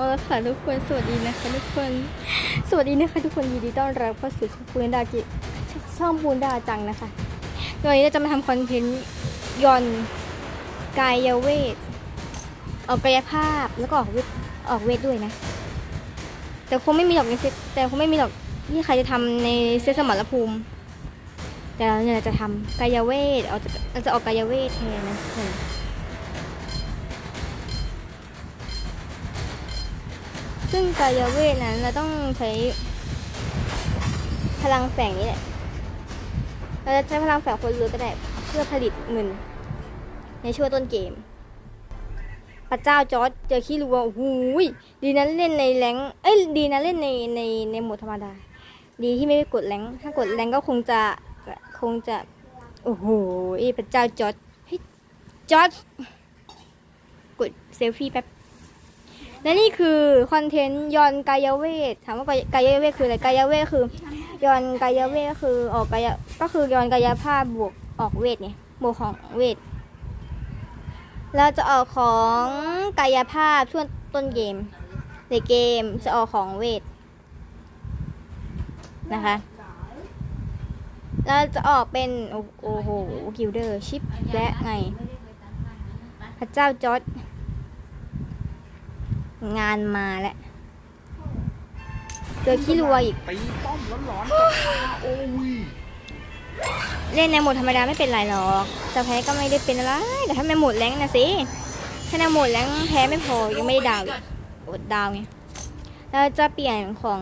เอาละค่ะทุกคนสวัสดีนะคะทุกคนสวัสดีนะคะทุกคนยินดีต้อนรับเข้าสู่ช่องปูนดาจิช่องปูนดาจังนะคะวันนี้เราจะมาทำคอนเทนต์ยอนกายเวทออกกายภาพแล้วก็ออกเวทออกเวทด้วยนะ แต่คงไม่มีหรอกในเซตแต่คงไม่มีหรอกที่ใครจะทำในเซตสมรภูมิ แต่เราเนี่ยจะทำกายเวทเอาจะเราจะออกกายเวทแทนนะ ซึ่งกายเวทนั้นเราต้องใช้พลังแฝงนี้แหละ เราจะใช้พลังแฝงคนรวยก็ได้ เพื่อผลิตเงิน ในช่วงต้นเกม พระเจ้าจอร์จเจอขี้รัวโอ้โหยดีนั้นเล่นในแรงเอ้ย ดีนะเล่นในในในโหมดธรรมดา ดีที่ไม่ไปกดแรงถ้ากดแรงก็คงจะคงจะ โอ้โหพระเจ้าจอร์จเฮ้ยจอร์จกดเซลฟี่แป๊บ และนี่คือคอนเทนต์ยอนกายเวทถามว่ากายเวทคืออะไรกายเวทคือยอนกายเวทก็คือออกกายก็คือยอนกายภาพบวกออกเวทไงบวกของเวทเราจะออกของกายภาพช่วงต้นเกมในเกมจะออกของเวทนะคะเราจะออกเป็นโอ้โหกิลเดอร์ชิปและไง พระเจ้าจอร์ด งานมาแล้วเจอขี้รัวอีก ตีป้อมร้อนๆกับโอ้ยเล่นในโหมดธรรมดาไม่เป็นไรหรอกจะแพ้ก็ไม่ได้เป็นอะไร แต่ถ้าในโหมดแรงค์นะสิถ้าในโหมดแรงค์แพ้ไม่พอยังไม่ได้ดาวอีกอดดาวไงเราจะเปลี่ยนของ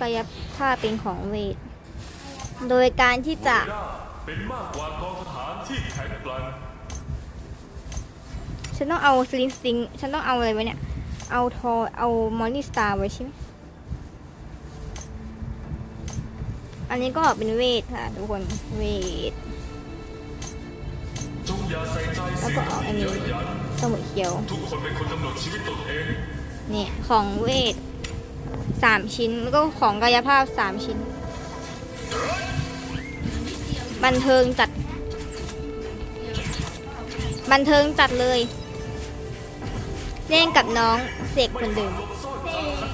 กายภาพเป็นของเวท โดยการที่จะเป็นมากกว่ากองทหารที่แข็งแกร่งฉันต้องเอาสลิงสติงฉันต้องเอาอะไรไว้เนี่ย เอาทอเอามอนิสตาร์ไว้ใช่ไหมอันนี้ก็เป็นเวทค่ะทุกคนเวทแล้วก็เอาอันนี้สมุดเขียวเนี่ยของเวทสามชิ้นแล้วก็ของกายภาพสามชิ้น บันเทิงจัด บันเทิงจัดเลย เล่นกับน้องเสกคนเดิม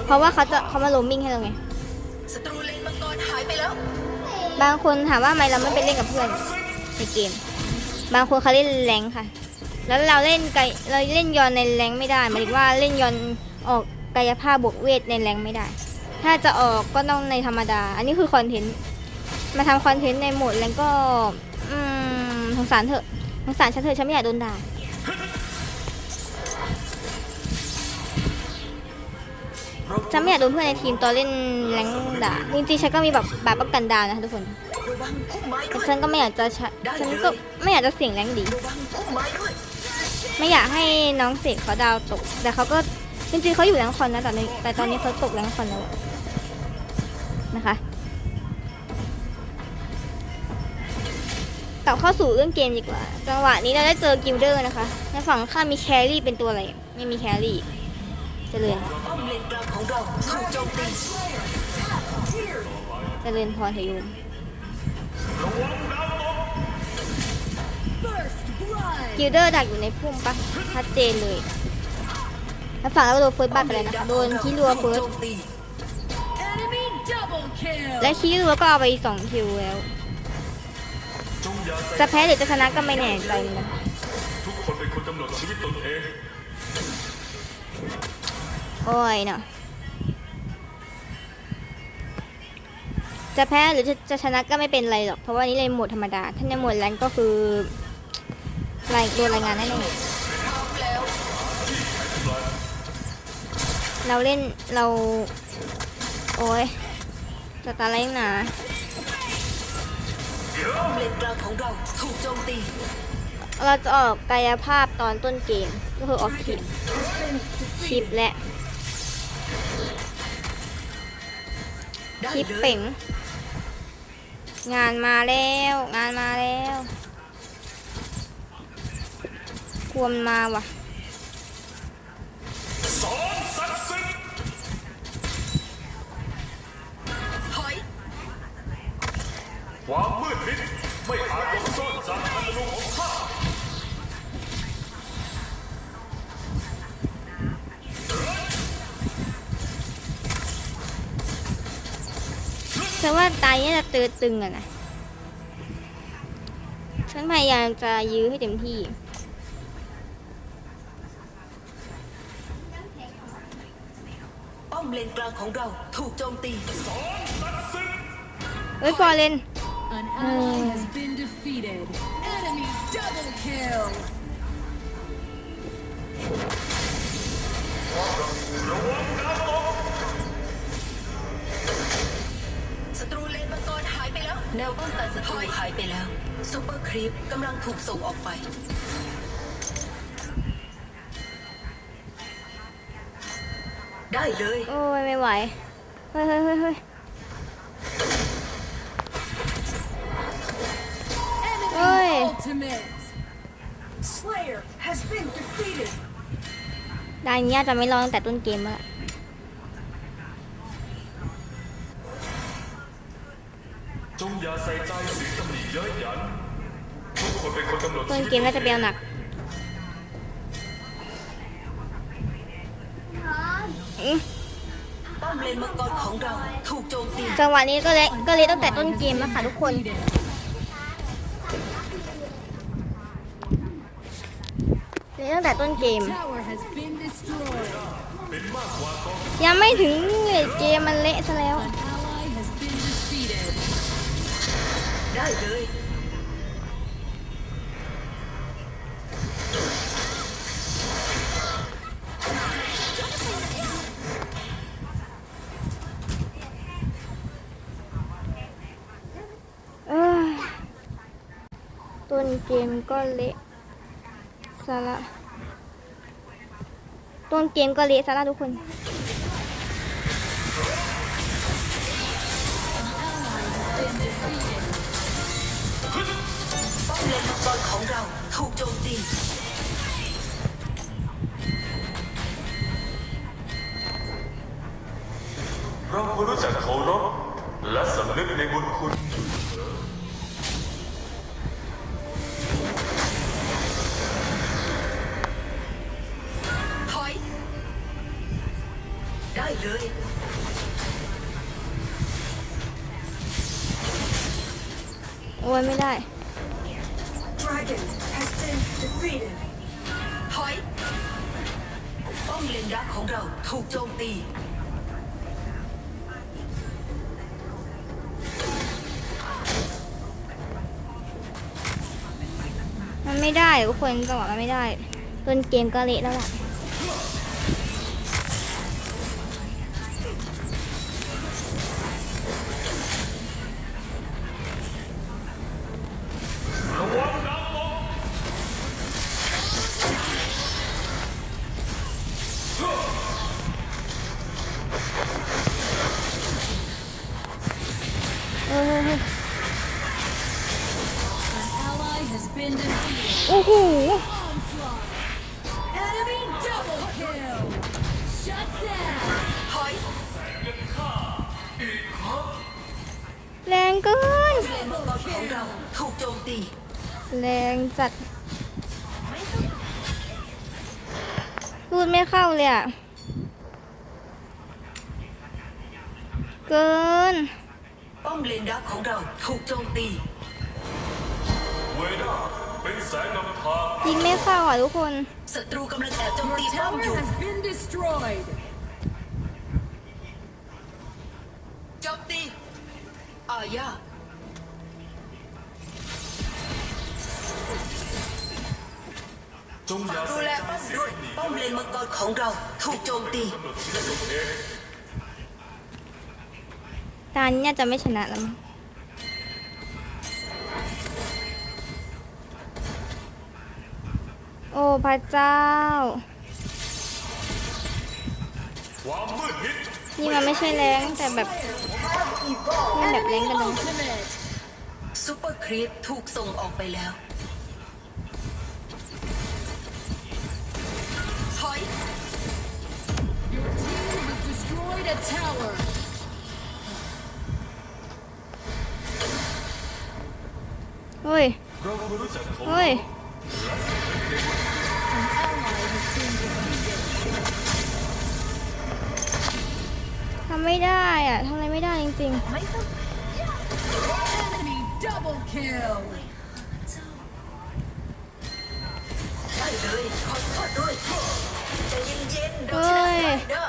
เพราะว่าเขาจะเขามาโรมมิ่งให้เราไง ศัตรูเลนมังกรหายไปแล้ว บางคนถามว่าทำไมเราไม่ไปเล่นกับเพื่อนในเกม บางคนเขาเล่นแรงค์ค่ะ แล้วเราเล่นไกเราเล่นยอนในแรงค์ไม่ได้หมายถึงว่าเล่นยอนออกกายภาพบวกเวทในแรงค์ไม่ได้ ถ้าจะออกก็ต้องในธรรมดา อันนี้คือคอนเทนต์มาทำคอนเทนต์ในโหมดแรงก็อืมสงสารเถอะสงสารฉันเถอะฉันไม่อยากโดนด่า ฉันไม่อยากโดนเพื่อนในทีมตอนเล่นแรงด่าจริงๆฉันก็มีแบบแบบป้องกันดาวนะคะทุกคนแต่ฉันก็ไม่อยากจะฉันก็ไม่อยากจะเสี่ยงแรงดี ไม่อยากให้น้องเสกเขาดาวตก แต่เขาก็จริงๆเขาอยู่แรงคอนนะแต่ในแต่ตอนนี้เขาตกแรงคอนแล้วนะคะกลับเข้าสู่เรื่องเกมดีกว่า จังหวะนี้เราได้เจอกิลเดอร์นะคะในฝั่งข้ามมีแครี่เป็นตัวอะไร ไม่มีแครี่ เจริญป้อมเลนกลางของเราถูกโจมตีเจริญพรทยุมกิลเดอร์ดักอยู่ในพุ่มปะชัดเจนเลยแล้วฝั่งเราโดนเฟิร์สบัตไปเลยนะคะโดนคิรัวเฟิร์สและคิรัวก็เอาไปสองคิวแล้วจงอย่าใส่จะแพ้หรือจะชนะก็ไม่แน่ใจเหมือนกัน โอ้ยเนาะจะแพ้หรือจะจะชนะก็ไม่เป็นไรหรอก เพราะว่านี่เลยโหมดธรรมดา ถ้าในโหมดแรงก็คือรายโดนรายงานแน่ๆเราเล่นเรา โอ้ยสตาร์ไลน์หนาป้อมเลนกลางของเราถูกโจมตีเราจะออกกายภาพตอนต้นเกม ก็คือออกคลิปคลิปและ คลิปเป่ง งานมาแล้ว งานมาแล้วควรมาว่ะสอนศักดิ์สิทธิ์ถอยความมืดมิดไม่อาจหลบซ่อนจากพันธนูของข้า ฉันว่าตายเนี่ยจะเตือตึงอะนะ ฉันพยายามจะยื้อให้เต็มที่ ป้อมเลนกลางของเราถูกโจมตีเฮ้ยฟอร์เรน An ally has been defeated. Enemy double kill. ศั แล้วแนวป้องกันศัตรูหายไปแล้วซูเปอร์ครีปกำลังถูกส่งออกไป ได้เลย โอ้ยไม่ไหว เฮ้ยเฮ้ยเฮ้ยเฮ้ย Enemy Oi. ultimate. Slayer has been defeated ดานเนี้ยจะไม่รอตั้งแต่ต้นเกมแล้วล่ะ อย่าใส่ใจสิ่งตำหนิเย้ยหยันทุกคนเป็นคนกำหนดต้นชีวิตเกมน่าจะเปรียวหนักอื้อป้อมเลนมังกรของเราถูกโจมตีจังหวะนี้ก็เละก็เละตั้งแต่ต้นเกมแล้วค่ะทุกคนเละตั้งแต่ต้นเกม Tower has been destroyed. เป็นมากกว่ากองยังไม่ถึงเลยเกมมันเละซะแล้ว ได้เลยต้นเกมก็เละซะละต้นเกมก็เละซะละทุกคน เลนมังกรของเราถูกโจมตีเราควรรู้จักเคารพและสำนึกในบุญคุณถอยได้เลยโอ้ยไม่ได้ มันไม่ได้ทุกคนจังหวะมันไม่ได้ต้นเกมก็เละแล้วแหละ โอ้โหแรงเกินแรงจัดพูดไม่เข้าเลยอะเกิน ป้อมเลนดักของเราถูกโจมตีเวดา เป็นแสงนำทางยิงไม่เข้าอะทุกคนศัตรูกำลังแอบโจม Your ตีป้อม tower อยู่ has been destroyed. โจมตีอาญาจงอย่าดูใส่แลใจป้อมสิ่งด้วยตำหนิป้อมเลนมังกรของเราถูกโจมตี กำหนดชีวิตตัวเอง ตานี้น่าจะไม่ชนะแล้วมั้ง โอ้พระเจ้า ความมืดมิดนี่มันไม่ใช่แรงแต่แบบนี่แบบแรงกันเลย Ultimate. ซูเปอร์ครีปถูกส่งออกไปแล้วถอย Your team has destroyed a tower. เฮ้ยเราควรรู้จักเคารพเฮ้ยำไม่ได้อะทำอะไรไม่ได้จริงๆ kill. ได้เลยขอโทษด้วยใจเย็นๆเฮ้ยเด้อ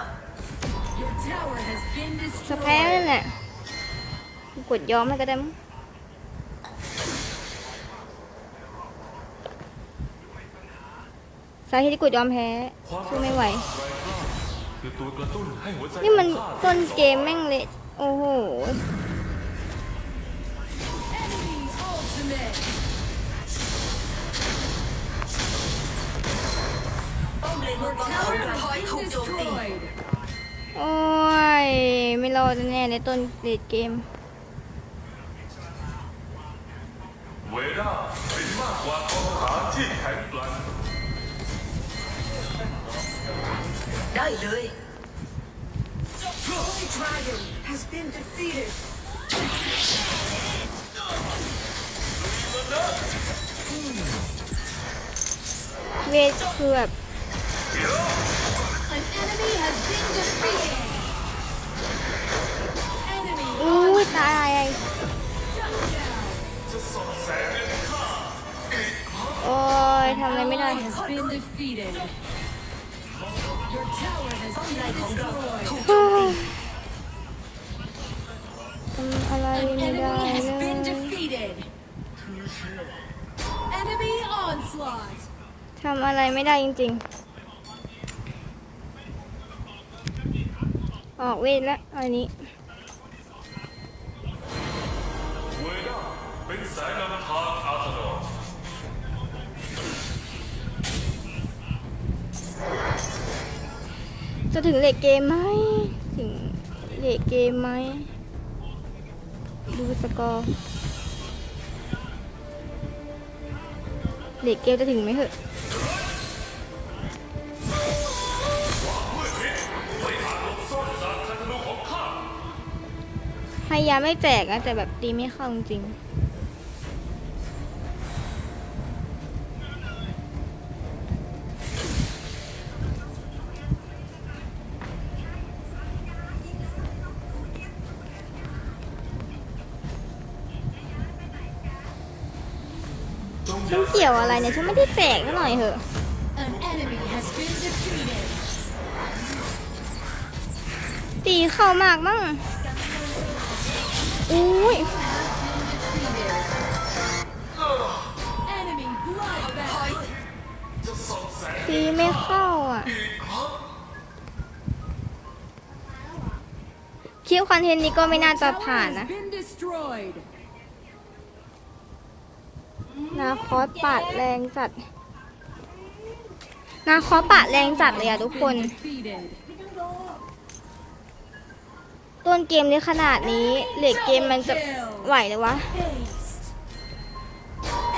Your tower has been สแพ้นั่น destroyed. แหละกดยอมให้ก็ได้มั้งสาเหตุที่กดยอมแพ้ความสู้ไม่ไหวแรงกล้า คือตัวกระตุ้นให้หัวใจนี่มันของข้าต้นเกมแม่งเละโอ้โห Enemy ultimate. ป้อมเลนมั Your งกรของ tower เราถอย has ถูก been โจมตี destroyed. โอ้ย ไม่รอดแน่เลยต้นเลดเกมเวด้า ได้เลย Dragon has been defeated เวทคือแบบ An enemy has been defeated. Enemy อู้ยตายโอ้ยทำอะไรไม่ได้ ทำอะไรไม่ได้เลยทำอะไรไม่ได้จริงๆ ออกเวทแล้วอันนี้ จะถึงเลทเกมไหม ถึงเลทเกมไหม ดูสกอร์ เลทเกมจะถึงไหมเหอะพยายามไม่แจกนะแต่แบบตีไม่เข้าจริง ฉันเกี่ยวอะไรเนี่ยฉันไม่ได้แจกซะหน่อยเหอะตีเข้ามากมั้งอุ้ยตีไม่เข้าอะ คลิปคอนเทนต์นี้ก็ไม่น่าจะผ่านนะ นาคอสปาดแรงจัด นาคอสปาดแรงจัดเลยอะทุกคน Been defeated. ต้นเกมนี้ขนาดนี้เลดเกมมันจะไหวเลยวะ Aced.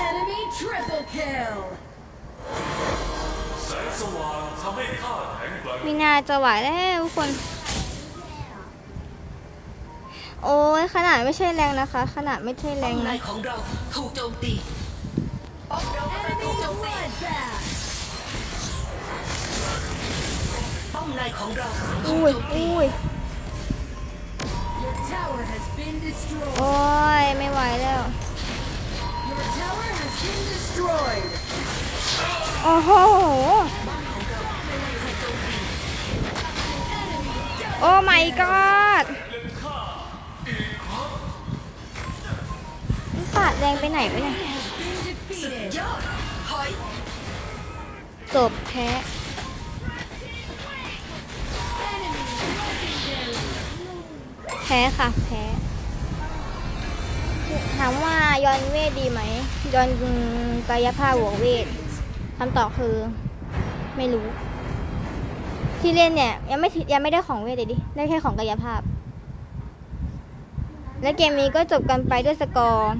Enemy triple kill. แสงสว่างทำให้ข้าแข็งแกร่งไม่น่าจะไหวแล้วทุกคน โอ้ยขนาดไม่ใช่แรงนะคะ ขนาดไม่ใช่แรป้องมในนะของเราถูกโจมตี ป้อมเรากำลัง Enemy ถูกโจมตี bloodbath. ป้อมในของเราถูกอุ้ยโจมตี อุ้ย Your tower has been destroyed. โอ้ย ไม่ไหวแล้ว Your tower has been destroyed. โอ้โห โอ้ my god มันปาดแรงไปไหนวะเนี่ย Has been defeated. ยอดถอยจบแพ้แพ้ค่ะแพ้ถามว่ายอนเวทดีไหมยอนกายภาพบวกเวทคำตอบคือ ไม่รู้ ที่เล่นเนี่ย ยังไม่ยังไม่ได้ของเวทเลยดิ ได้แค่ของกายภาพ และเกมนี้ก็จบกันไปด้วยสกอร์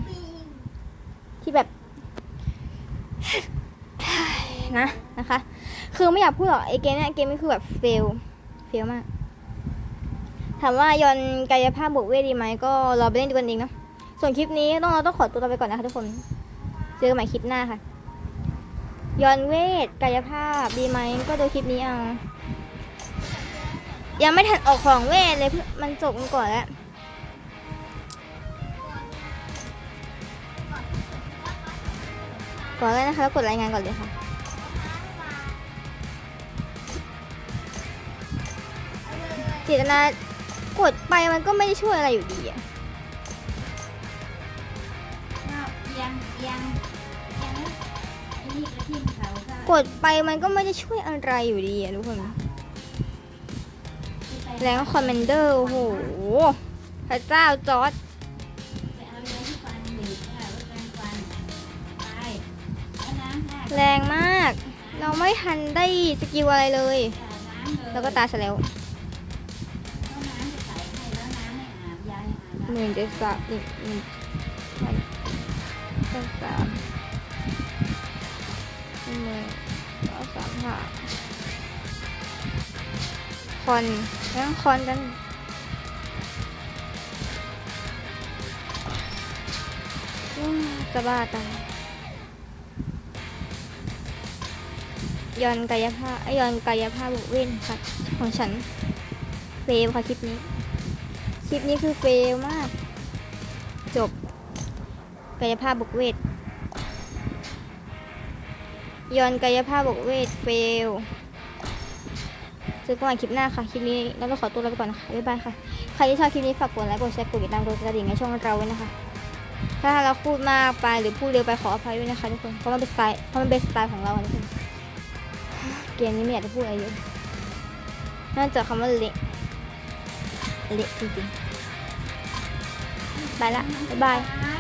ที่แบบ นะนะคะ คือไม่อยากพูดหรอกไอเกมเนี้ยเกมนี้คือแบบเฟลเฟลมาก ถามว่ายอนกายภาพบวกเวทดีไหมก็รอไปเล่นดูกันเองเนาะส่วนคลิปนี้ต้องเราต้องขอตัวไปก่อนนะคะทุกคน เจอกันใหม่คลิปหน้าค่ะ ยอนเวทกายภาพดีไหมก็ดูคลิปนี้เอายังไม่ทันออกของเวทเลยมันจบกันก่อนแล้วก่อนเลยนะคะแล้วกดรายงานก่อนเลยค่ะ เจตนากดไปมันก็ไม่ได้ช่วยอะไรอยู่ดีอะก็เอียงเอียงเอียงแล้วไอ้นี่กระทิ่มเขาก็กดไปมันก็ไม่ได้ช่วยอะไรอยู่ดีอะทุกคน แรงคอมเมนเดอร์โอ้โหพระเจ้าจอร์ดไปเอายาที่ฟันหนีบค่ะลดการฟันไปแล้วน้ำค่ะแรงมาก เราไม่ทันได้สกิลอะไรเลยสาดน้ำเลยแล้วก็ตายซะแล้วแล้ว หนึ่งเจ็ดสามหนึ่งหนึ่งเจ็ดสามหนึ่งสองสามห้าคอนนั่งคอนกันจะบ้าตายยอนกายภาพไอยอนกายภาพบวกเว้นค่ะของฉันเฟลค่ะคลิปนี้ คลิปนี้คือเฟลมาก จบกายภาพบวกเวทยอนกายภาพบวกเวทเฟลเจอกันใหม่คลิปหน้าค่ะ คลิปนี้เราต้องขอตัวลาไปก่อนนะคะบ๊ายบายค่ะ ใครที่ชอบคลิปนี้ฝากกดไลค์ กดแชร์ กดติดตาม กดกระดิ่งในช่องเราไว้นะคะ ถ้าเราพูดมากไปหรือพูดเร็วไปขออภัยด้วยนะคะทุกคน เพราะมันเป็นสไตล์ เพราะมันเป็นสไตล์ของเราทุกคน เกมนี้ไม่อยากจะพูดอะไรเยอะนอกจากคำว่าเละ เละจริงๆ ไปละ บ๊ายบาย